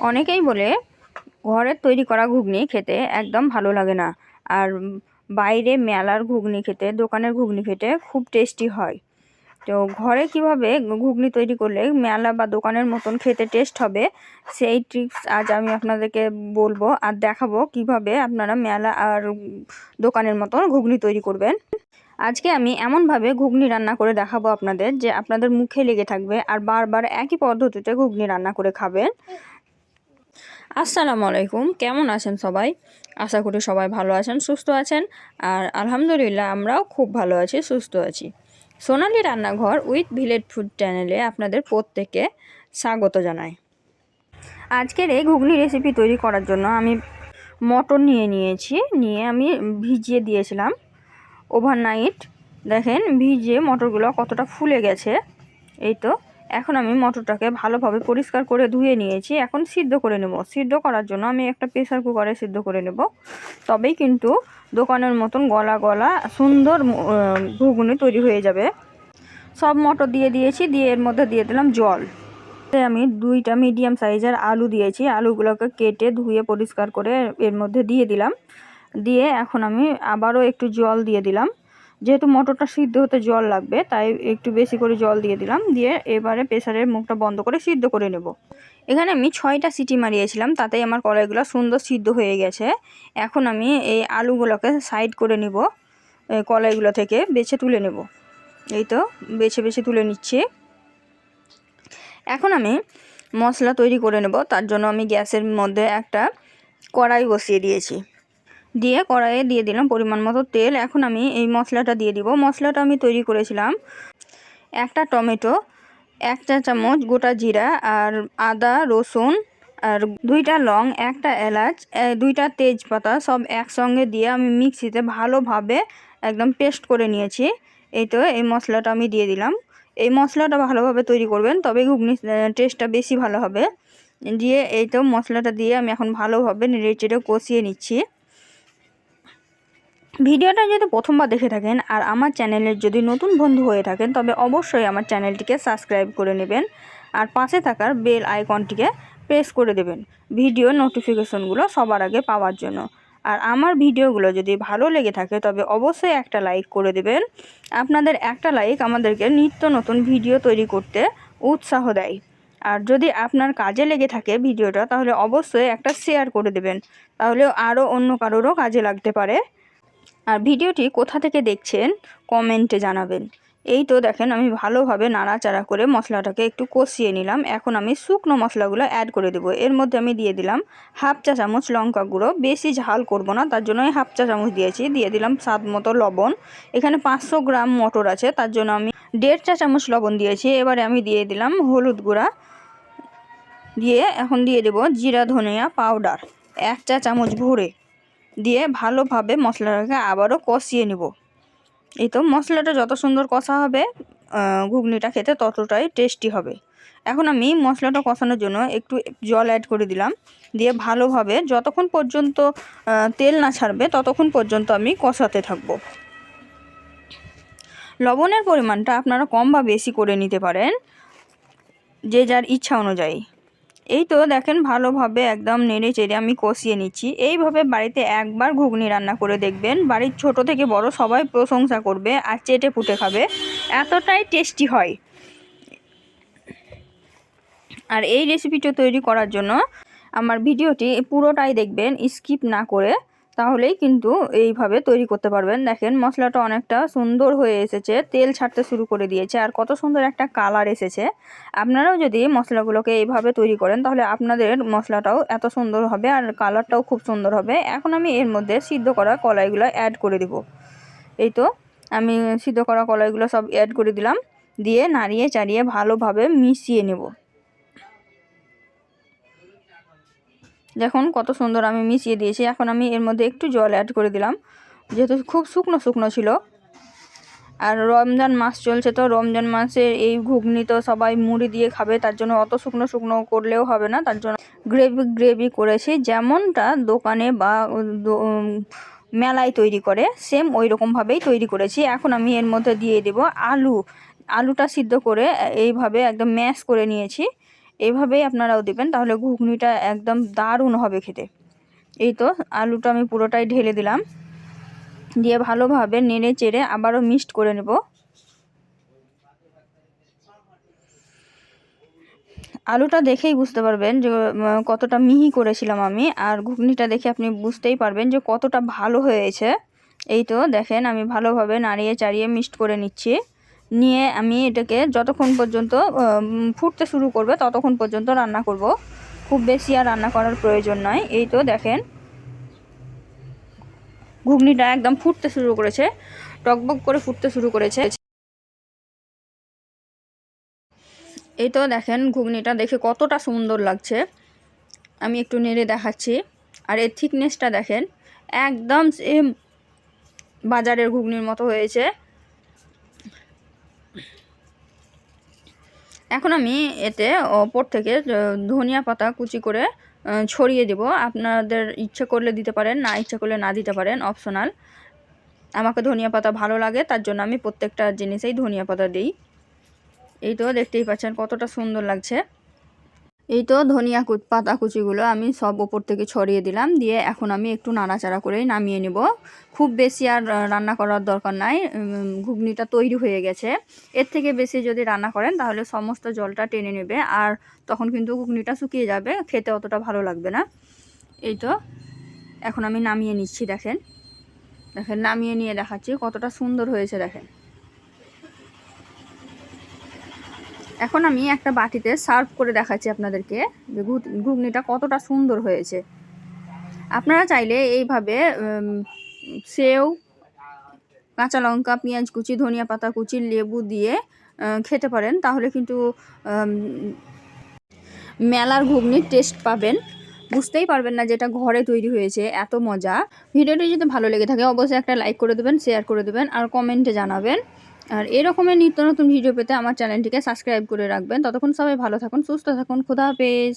অনেকেই বলে ঘরের তৈরি করা ঘুগনি খেতে একদম ভালো লাগে না। আর বাইরে মেলার ঘুগনি খেতে, দোকানের ঘুগনি খেতে খুব টেস্টি হয়। তো ঘরে কীভাবে ঘুগনি তৈরি করলে মেলা বা দোকানের মতন খেতে টেস্ট হবে, সেই ট্রিক্স আজ আমি আপনাদেরকে বলব আর দেখাবো কীভাবে আপনারা মেলা আর দোকানের মতন ঘুগনি তৈরি করবেন। আজকে আমি এমনভাবে ঘুগনি রান্না করে দেখাবো আপনাদের যে আপনাদের মুখে লেগে থাকবে আর বারবার একই পদ্ধতিতে ঘুগনি রান্না করে খাবেন। আসসালামু আলাইকুম। কেমন আছেন সবাই? আশা করি সবাই ভালো আছেন, সুস্থ আছেন। আর আলহামদুলিল্লাহ আমরাও খুব ভালো আছি, সুস্থ আছি। সোনালি রান্নাঘর উইথ ভিলেজ ফুড চ্যানেলে আপনাদের প্রত্যেকে স্বাগত জানাই। আজকের এই ঘুগনি রেসিপি তৈরি করার জন্য আমি মটর নিয়ে নিয়েছি। নিয়ে আমি ভিজিয়ে দিয়েছিলাম ওভারনাইট দেখেন ভিজিয়ে মটরগুলো কতটা ফুলে গেছে। এই তো। এখন আমি মটরটাকে ভালোভাবে পরিষ্কার করে ধুয়ে নিয়েছি। এখন সিদ্ধ করে নেব। সিদ্ধ করার জন্য আমি একটা প্রেসার কুকারে সিদ্ধ করে নেব। তবেই কিন্তু দোকানের মতন গলা গলা সুন্দর ঘুগনি তৈরি হয়ে যাবে। সব মটর দিয়ে দিয়েছি, দিয়ে এর মধ্যে দিয়ে দিলাম জল। আমি দুইটা মিডিয়াম সাইজের আলু দিয়েছি। আলুগুলোকে কেটে ধুয়ে পরিষ্কার করে এর মধ্যে দিয়ে দিলাম। দিয়ে এখন আমি আবারও একটু জল দিয়ে দিলাম। যেহেতু মটরটা সিদ্ধ হতে জল লাগবে, তাই একটু বেশি করে জল দিয়ে দিলাম। দিয়ে এবারে প্রেসারের মুখটা বন্ধ করে সিদ্ধ করে নেব। এখানে আমি ছয়টা সিটি মারিয়েছিলাম, তাতেই আমার কড়াইগুলো সুন্দর সিদ্ধ হয়ে গেছে। এখন আমি এই আলুগুলোকে সাইড করে নেব কড়াইগুলো থেকে বেছে তুলে নেব। এই তো, বেছে বেছে তুলে নিচ্ছি। এখন আমি মশলা তৈরি করে নেব, তার জন্য আমি গ্যাসের মধ্যে একটা কড়াই বসিয়ে দিয়েছি। দিয়ে কড়াইয়ে দিয়ে দিলাম পরিমাণ মতো তেল। এখন আমি এই মশলাটা দিয়ে দিব। মশলাটা আমি তৈরি করেছিলাম একটা টমেটো এক চা চামচ গোটা জিরা আর আদা, রসুন আর দুইটা লং, একটা এলাচ দুইটা তেজপাতা সব একসঙ্গে দিয়ে আমি মিক্সিতে ভালোভাবে একদম পেস্ট করে নিয়েছি। এই তো এই মশলাটা আমি দিয়ে দিলাম। এই মশলাটা ভালোভাবে তৈরি করবেন তবে ঘুগনি টেস্টটা বেশি ভালো হবে। দিয়ে এই তো মশলাটা দিয়ে আমি এখন ভালোভাবে নেড়ে চেড়ে কষিয়ে নিচ্ছি। ভিডিওটা যদি প্রথমবার দেখে থাকেন আর আমার চ্যানেলের যদি নতুন বন্ধু হয়ে থাকেন, তবে অবশ্যই আমার চ্যানেলটিকে সাবস্ক্রাইব করে নেবেন আর পাশে থাকার বেল আইকনটিকে প্রেস করে দেবেন ভিডিও নোটিফিকেশনগুলো সবার আগে পাওয়ার জন্য। আর আমার ভিডিওগুলো যদি ভালো লেগে থাকে, তবে অবশ্যই একটা লাইক করে দেবেন। আপনাদের একটা লাইক আমাদেরকে নিত্য নতুন ভিডিও তৈরি করতে উৎসাহ দেয়। আর যদি আপনার কাজে লেগে থাকে ভিডিওটা, তাহলে অবশ্যই একটা শেয়ার করে দেবেন। তাহলে আরও অন্য কারোরও কাজে লাগতে পারে। আর ভিডিওটি কোথা থেকে দেখছেন, কমেন্টে জানাবেন। এই তো দেখেন, আমি ভালোভাবে নাড়াচাড়া করে মশলাটাকে একটু কষিয়ে নিলাম। এখন আমি শুকনো মশলাগুলো অ্যাড করে দেবো। এর মধ্যে আমি দিয়ে দিলাম হাফ চা চামচ লঙ্কা গুঁড়ো। বেশি ঝাল করব না, তার জন্য হাফ চা চামচ দিয়েছি। দিয়ে দিলাম স্বাদ মতো লবণ। এখানে পাঁচশো গ্রাম মটর আছে, তার জন্য আমি দেড় চা চামচ লবণ দিয়েছি। এবারে আমি দিয়ে দিলাম হলুদ গুঁড়া। দিয়ে এখন দিয়ে দেবো জিরা, ধনিয়া পাউডার। এক চা চামচ ভরে। দিয়ে ভালোভাবে মশলাটাকে আবারও কষিয়ে নিব। এই তো মশলাটা যত সুন্দর কষা হবে ঘুগনিটা খেতে ততটাই টেস্টি হবে। এখন আমি মশলাটা কষানোর জন্য একটু জল অ্যাড করে দিলাম। দিয়ে ভালোভাবে যতক্ষণ পর্যন্ত তেল না ছাড়বে ততক্ষণ পর্যন্ত আমি কষাতে থাকব। লবণের পরিমাণটা আপনারা কম বা বেশি করে নিতে পারেন, যে যার ইচ্ছা অনুযায়ী। এই তো দেখেন ভালোভাবে একদম নেড়ে চেড়ে আমি কষিয়ে নিচ্ছি। এইভাবে বাড়িতে একবার ঘুগনি রান্না করে দেখবেন। বাড়ির ছোট থেকে বড় সবাই প্রশংসা করবে আর চেটে ফুটে খাবে। এতটাই টেস্টি হয়। আর এই রেসিপিটা তৈরি করার জন্য আমার ভিডিওটি পুরোটাই দেখবেন, স্কিপ না করে তাহলেই কিন্তু এইভাবে তৈরি করতে পারবেন। দেখেন, মশলাটা অনেকটা সুন্দর হয়ে এসেছে, তেল ছাড়তে শুরু করে দিয়েছে, আর কত সুন্দর একটা কালার এসেছে। আপনারাও যদি মশলাগুলোকে এইভাবে তৈরি করেন, তাহলে আপনাদের মশলাটাও এত সুন্দর হবে আর কালারটাও খুব সুন্দর হবে। এখন আমি এর মধ্যে সিদ্ধ করা কলাইগুলো অ্যাড করে দিব। এই তো, আমি সিদ্ধ করা কলাইগুলো সব অ্যাড করে দিলাম। দিয়ে নাড়িয়ে চাড়িয়ে ভালোভাবে মিশিয়ে নেব। দেখুন কত সুন্দর আমি মিশিয়ে দিয়েছি। এখন আমি এর মধ্যে একটু জল অ্যাড করে দিলাম। যেহেতু খুব শুকনো শুকনো ছিল। আর রমজান মাস চলছে তো, রমজান মাসের এই ঘুগনি তো সবাই মুড়ি দিয়ে খাবে, তার জন্য অত শুকনো শুকনো করলেও হবে না। তার জন্য গ্রেভি গ্রেভি করেছি। যেমনটা দোকানে বা মেলায় তৈরি করে সেম ওই রকমভাবেই তৈরি করেছি। এখন আমি এর মধ্যে দিয়ে দেব আলু। আলুটা সিদ্ধ করে এইভাবে একদম ম্যাশ করে নিয়েছি। এইভাবেই আপনারাও দেবেন, তাহলে ঘুগনিটা একদম দারুণ হবে খেতে। এই তো আলুটা আমি পুরোটাই ঢেলে দিলাম। দিয়ে ভালোভাবে নেড়ে চেড়ে আবারও মিক্সড করে নেব। আলুটা দেখেই বুঝতে পারবেন যে কতটা মিহি করেছিলাম আমি, আর ঘুগনিটা দেখে আপনি বুঝতেই পারবেন যে কতটা ভালো হয়েছে। এই তো দেখেন আমি ভালোভাবে নাড়িয়ে চাড়িয়ে মিক্সড করে নিচ্ছি। নিয়ে আমি এটাকে যতক্ষণ পর্যন্ত ফুটতে শুরু করবে ততক্ষণ পর্যন্ত রান্না করব। খুব বেশি আর রান্না করার প্রয়োজন নয়। এই তো দেখেন, ঘুগনিটা একদম ফুটতে শুরু করেছে, টকবক করে ফুটতে শুরু করেছে। এই তো দেখেন, ঘুগনিটা দেখে কতটা সুন্দর লাগছে। আমি একটু নেড়ে দেখাচ্ছি। আর এর থিকনেসটা দেখেন, একদম সেম বাজারের ঘুগনির মতো হয়েছে। এখন আমি এতে ওপর থেকে ধনিয়া পাতা কুচি করে ছড়িয়ে দেব। আপনাদের ইচ্ছে করলে দিতে পারেন, না ইচ্ছে করলে না দিতে পারেন অপশনাল আমাকে ধনিয়া পাতা ভালো লাগে, তার জন্য আমি প্রত্যেকটা জিনিসেই ধনিয়া পাতা দিই। এই তো দেখতেই পাচ্ছেন কতটা সুন্দর লাগছে। এই তো ধনিয়া পাতা কুচিগুলো আমি সব ওপর থেকে ছড়িয়ে দিলাম, দিয়ে এখন আমি একটু নাড়াচাড়া করেই নামিয়ে নেব। খুব বেশি আর রান্না করার দরকার নাই ঘুগনিটা তৈরি হয়ে গেছে। এর থেকে বেশি যদি রান্না করেন, তাহলে সমস্ত জলটা টেনে নেবে, আর তখন কিন্তু ঘুগনিটা শুকিয়ে যাবে, খেতে অতটা ভালো লাগবে না। এই তো, এখন আমি নামিয়ে নিচ্ছি, দেখেন। দেখেন, নামিয়ে নিয়ে দেখাচ্ছি কতটা সুন্দর হয়েছে, দেখেন। এখন আমি একটা বাটিতে সার্ভ করে দেখাচ্ছি আপনাদেরকে যে ঘুগনিটা কতটা সুন্দর হয়েছে। আপনারা চাইলে এইভাবে সেও, কাঁচা লঙ্কা, পেঁয়াজ কুচি, ধনিয়া পাতা কুচি, লেবু দিয়ে খেতে পারেন। তাহলে কিন্তু মেলার ঘুগনির টেস্ট পাবেন। বুঝতেই পারবেন না যেটা ঘরে তৈরি হয়েছে, এত মজা। ভিডিওটি যদি ভালো লেগে থাকে, অবশ্যই একটা লাইক করে দেবেন, শেয়ার করে দেবেন, আর কমেন্টে জানাবেন। আর এরকমের নিত্য নতুন ভিডিও পেতে আমার চ্যানেলটিকে সাবস্ক্রাইব করে রাখবেন। ততক্ষণ সবাই ভালো থাকুন, সুস্থ থাকুন, খুদা হাফেজ।